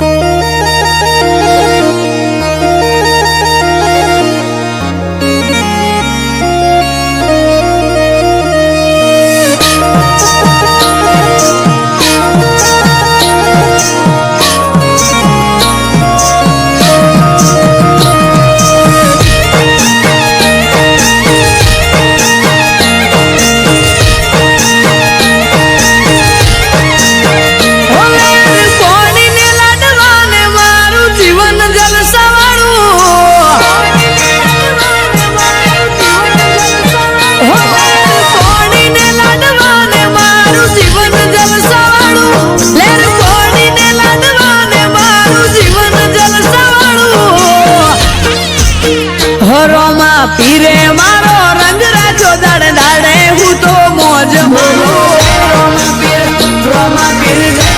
ます。હરોમાં પીરે મારો રંગ રાખ્યો દાડે દાડે, હું તો મોજ મારો રોમા પીર રોમા પીર.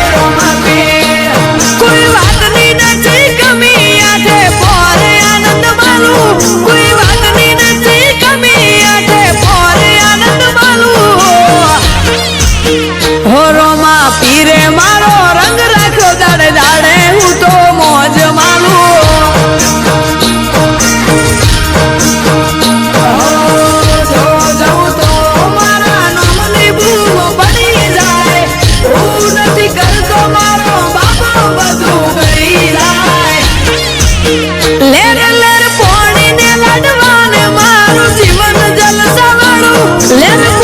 Let's go.